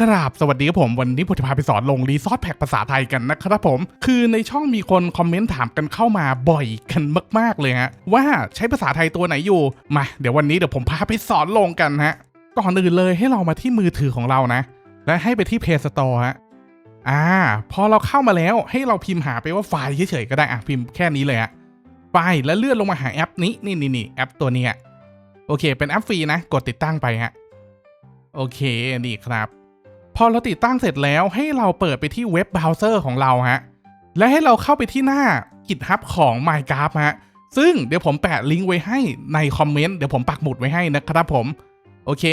ครับสวัสดีครับผมวันนี้ผมจะพาไปสอนลงรีซอสแพ็กภาษาไทยกันนะครับผม คือในช่องมีคนคอมเมนต์ถามกันเข้ามาบ่อยกันมาก ๆ เลยฮะ ว่าใช้ภาษาไทยตัวไหนอยู่ มาเดี๋ยววันนี้เดี๋ยวผมพาไปสอนลงกันฮะ ก่อนอื่นเลยให้เรามาที่มือถือของเรานะ และให้ไปที่ Play Store ฮะอ่า พอเราเข้ามาแล้วให้เราพิมพ์หาไปว่าไฟล์เฉยๆก็ได้อะพิมพ์แค่นี้เลยฮะไฟล์แล้วเลื่อนลงมาหาแอปนี้นี่นี่นี่แอปตัวนี้โอเค เป็นแอปฟรีนะ กดติดตั้งไปฮะโอเคนี่ครับ พอเราติดตั้งเสร็จแล้วให้เราเปิดไปที่เว็บเบราว์เซอร์ของเราฮะ และให้เราเข้าไปที่หน้า GitHub ของ Minecraft ฮะ ซึ่งเดี๋ยวผมแปะลิงก์ไว้ให้ในคอมเมนต์ เดี๋ยวผมปักหมุดไว้ให้นะครับผม โอเค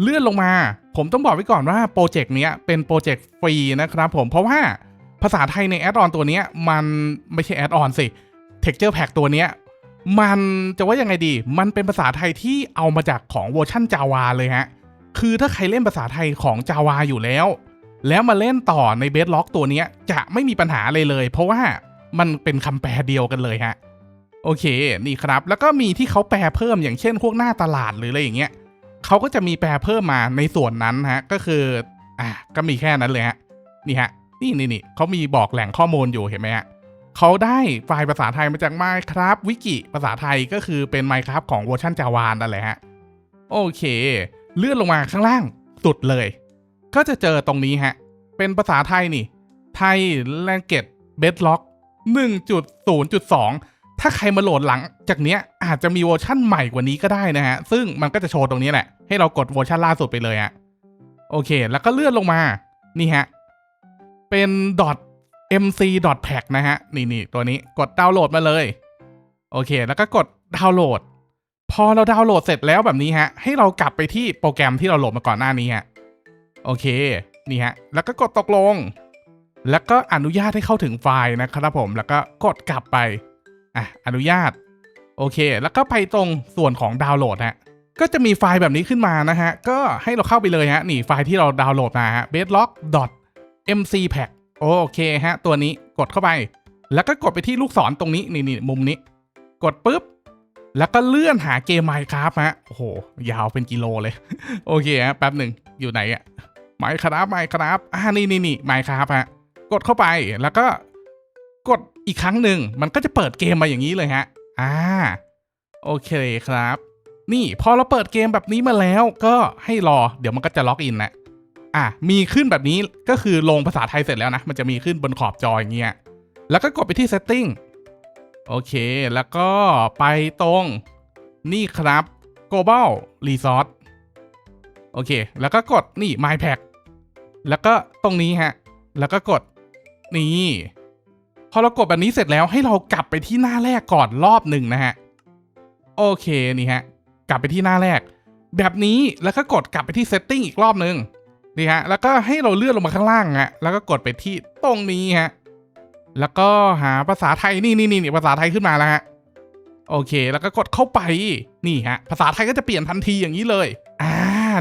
เลื่อนลงมา ผมต้องบอกไว้ก่อนว่าโปรเจกต์เนี้ยเป็นโปรเจกต์ฟรีนะครับผม เพราะว่าภาษาไทยในแอดออนตัวเนี้ยมันไม่ใช่แอดออนสิ Texture Pack ตัวเนี้ยมันจะว่ายังไงดี มันเป็นภาษาไทยที่เอามาจากของเวอร์ชั่น Java เลยฮะ คือถ้าใครเล่นภาษาไทยของ Java อยู่แล้ว แล้วมาเล่นต่อในเบสล็อกตัวนี้จะไม่มีปัญหาเลยเลย เพราะว่ามันเป็นคำแปลเดียวกันเลยฮะ โอเค นี่ครับ แล้วก็มีที่เขาแปลเพิ่มอย่างเช่นพวกหน้าตลาดหรืออะไรอย่างเงี้ยเขาก็จะมีแปลเพิ่มมาในส่วนนั้นฮะ ก็คือ อะก็มีแค่นั้นเลยฮะ นี่ฮะ นี่นี่นี่เขามีบอกแหล่งข้อมูลอยู่เห็นไหมฮะเขาได้ไฟล์ภาษาไทยมาจาก Minecraft วิกิภาษาไทยก็คือเป็น Minecraft ของเวอร์ชัน Java นั่นแหละฮะ โอเค เลื่อนลงมาข้างล่างสุดเลย ก็จะเจอตรงนี้ฮะ เป็นภาษาไทยนี่ ไทย Language Bedrock 1.0.2 ถ้าใครมาโหลดหลังจากเนี้ยอาจจะมีเวอร์ชั่นใหม่กว่านี้ก็ได้นะฮะ ซึ่งมันก็จะโชว์ตรงนี้แหละ ให้เรากดเวอร์ชันล่าสุดไปเลยฮะ โอเค แล้วก็เลื่อนลงมา นี่ฮะ เป็น .mc .pack นะฮะ นี่นี่ตัวนี้ กดดาวน์โหลดมาเลย โอเค แล้วก็กดดาวน์โหลด พอเราดาวน์โหลดเสร็จแล้วแบบนี้ฮะ ให้เรากลับไปที่โปรแกรมที่เราโหลดมาก่อนหน้านี้ฮะ โอเค นี่ฮะ แล้วก็กดตกลง แล้วก็อนุญาตให้เข้าถึงไฟล์นะครับผม แล้วก็กดกลับไป อะ อนุญาต โอเค แล้วก็ไปตรงส่วนของดาวน์โหลดฮะ ก็จะมีไฟล์แบบนี้ขึ้นมานะฮะ ก็ให้เราเข้าไปเลยฮะ นี่ไฟล์ที่เราดาวน์โหลดมาฮะ bedrock mcpack โอเคฮะ ตัวนี้กดเข้าไป แล้วก็กดไปที่ลูกศรตรงนี้ นี่นี่มุมนี้ กดปุ๊บ แล้วก็เลื่อนหาเกม Minecraft ฮะ โอ้โห ยาวเป็นกิโลเลย โอเคฮะ แป๊บหนึ่งอยู่ไหนอะ Minecraft Minecraft อ่านี่นี่นี่ Minecraft ฮะ กดเข้าไปแล้วก็กดอีกครั้งหนึ่งมันก็จะเปิดเกมมาอย่างนี้เลยฮะ อ่า โอเคครับ นี่พอเราเปิดเกมแบบนี้มาแล้วก็ให้รอ เดี๋ยวมันก็จะล็อกอินนะอะ มีขึ้นแบบนี้ก็คือลงภาษาไทยเสร็จแล้วนะ มันจะมีขึ้นบนขอบจออย่างเงี้ย แล้วก็กดไปที่ setting โอเค แล้วก็ไปตรงนี่ครับ global resource โอเค แล้วก็กดนี่ my pack แล้วก็ตรงนี้ฮะ แล้วก็กดนี่ พอเรากดแบบนี้เสร็จแล้วให้เรากลับไปที่หน้าแรกก่อนรอบหนึ่งนะฮะ โอเคนี่ฮะ กลับไปที่หน้าแรก แบบนี้แล้วก็กดกลับไปที่ setting อีกรอบหนึ่งนี่ฮะ แล้วก็ให้เราเลื่อนลงมาข้างล่างฮะ แล้วก็กดไปที่ตรงนี้ฮะ แล้วก็หาภาษาไทยนี่นี่นี่ภาษาไทยขึ้นมาแล้วฮะโอเค แล้วก็กดเข้าไปนี่ฮะ ภาษาไทยก็จะเปลี่ยนทันทีอย่างนี้เลยอ่า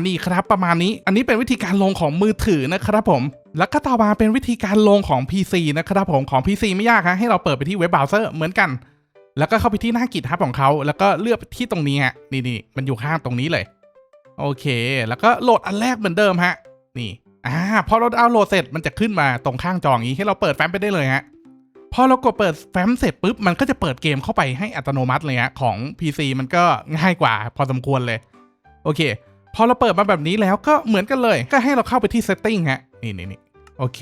นี่ครับประมาณนี้ อันนี้เป็นวิธีการลงของมือถือนะครับผม แล้วก็ต่อมาเป็นวิธีการลงของ PC นะครับผมของ PC ไม่ยากฮะให้เราเปิดไปที่เว็บเบราว์เซอร์เหมือนกัน แล้วก็เข้าไปที่หน้ากิจฮับของเขา แล้วก็เลือกที่ตรงนี้ฮะนี่นี่มันอยู่ข้างตรงนี้เลย โอเค แล้วก็โหลดอันแรกเหมือนเดิมฮะ นี่อ่าพอเราดาโหลดเสร็จมันจะขึ้นมาตรงข้างจออย่างนี้ให้เราเปิดแฟ้มไปได้เลยฮะ พอเรากดเปิดแฟ้มเสร็จปุ๊บ มันก็จะเปิดเกมเข้าไปให้อัตโนมัติเลยฮะของ PC มันก็ง่ายกว่าพอสมควรเลย โอเค พอเราเปิดมาแบบนี้แล้วก็เหมือนกันเลย ก็ให้เราเข้าไปที่ setting ฮะ นี่นี่นี่โอเค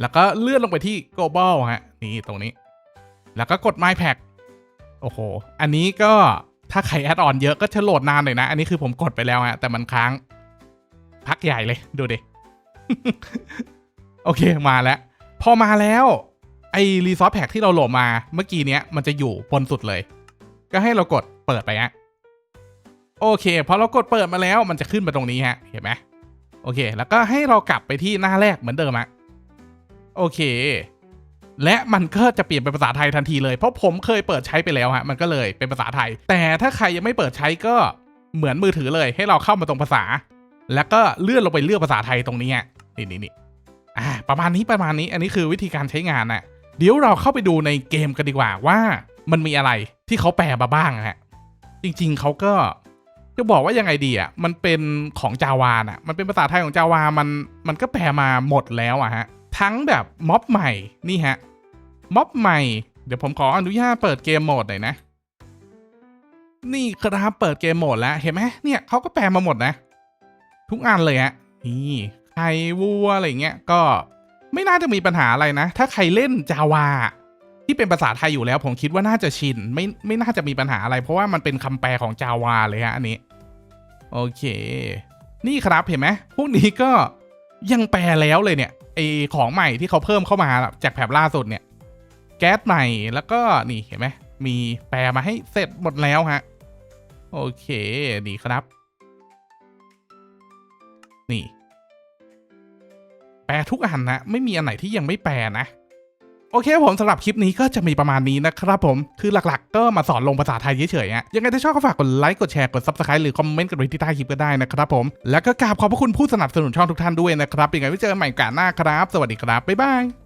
แล้วก็เลื่อนลงไปที่ global ฮะ นี่ตรงนี้ แล้วก็กด my pack โอ้โห อันนี้ก็ถ้าใครแอดออนเยอะก็จะโหลดนานหน่อยนะ อันนี้คือผมกดไปแล้วฮะ แต่มันค้าง พักใหญ่เลย ดูดิ โอเค มาแล้ว พอมาแล้ว ไอรีซอสแพ็กที่เราโหลดมาเมื่อกี้เนี้ยมันจะอยู่บนสุดเลย ก็ให้เรากดเปิดไปฮะโอเคพอเรากดเปิดมาแล้วมันจะขึ้นมาตรงนี้ฮะ เห็นไหมโอเค แล้วก็ให้เรากลับไปที่หน้าแรกเหมือนเดิมอะโอเค และมันก็จะเปลี่ยนเป็นภาษาไทยทันทีเลยเพราะผมเคยเปิดใช้ไปแล้วฮะมันก็เลยเป็นภาษาไทย แต่ถ้าใครยังไม่เปิดใช้ก็เหมือนมือถือเลย ให้เราเข้ามาตรงภาษา แล้วก็เลื่อนลงไปเลือกภาษาไทยตรงนี้ฮะนี่นี่นี่อ่าประมาณนี้ประมาณนี้อันนี้คือวิธีการใช้งานน่ะ เดี๋ยวเราเข้าไปดูในเกมกันดีกว่าว่ามันมีอะไรที่เขาแปลมาบ้างฮะ จริงๆเขาก็จะบอกว่ายังไงดีอะ มันเป็นของจาวาน่ะ มันเป็นภาษาไทยของจาวา มัน มันก็แปลมาหมดแล้วอะฮะ ทั้งแบบม็อบใหม่ นี่ฮะ ม็อบใหม่ เดี๋ยวผมขออนุญาตเปิดเกมโหมดหน่อยนะ นี่ครับเปิดเกมโหมดแล้ว เห็นไหมเนี่ยเขาก็แปลมาหมดนะ ทุกอันเลยฮะ นี่ ไข่วัวอะไรเงี้ย ก็ ไม่น่าจะมีปัญหาอะไรนะ ถ้าใครเล่นจาวาที่เป็นภาษาไทยอยู่แล้ว ผมคิดว่าน่าจะชิน ไม่ไม่น่าจะมีปัญหาอะไร เพราะว่ามันเป็นคำแปลของจาวาเลยฮะอันนี้ โอเค นี่ครับเห็นไหมพวกนี้ก็ยังแปลแล้วเลยเนี่ยไอของใหม่ที่เขาเพิ่มเข้ามาจากแผบล่าสุดเนี่ย แก๊สใหม่แล้วก็นี่เห็นไหมมีแปลมาให้เสร็จหมดแล้วฮะโอเคนี่ครับ นี่ ลทุกอันนะ ไม่มีอันไหนที่ยังไม่แปลนะโอเคผมสำหรับคลิปนี้ก็จะมีประมาณนี้นะครับผม คือหลักๆ ก็มาสอนลงภาษาไทยเฉยๆอะยังไงถ้าชอบก็ฝากกดไลค์กดแชร์กด subscribe หรือคอมเมนต์กันไว้ที่ใต้คลิปก็ได้นะครับผม แล้วก็กราบขอบพระคุณผู้สนับสนุนช่องทุกท่านด้วยนะครับยังไงไว้เจอกันใหม่กันหน้าครับ สวัสดีครับ บ๊ายบาย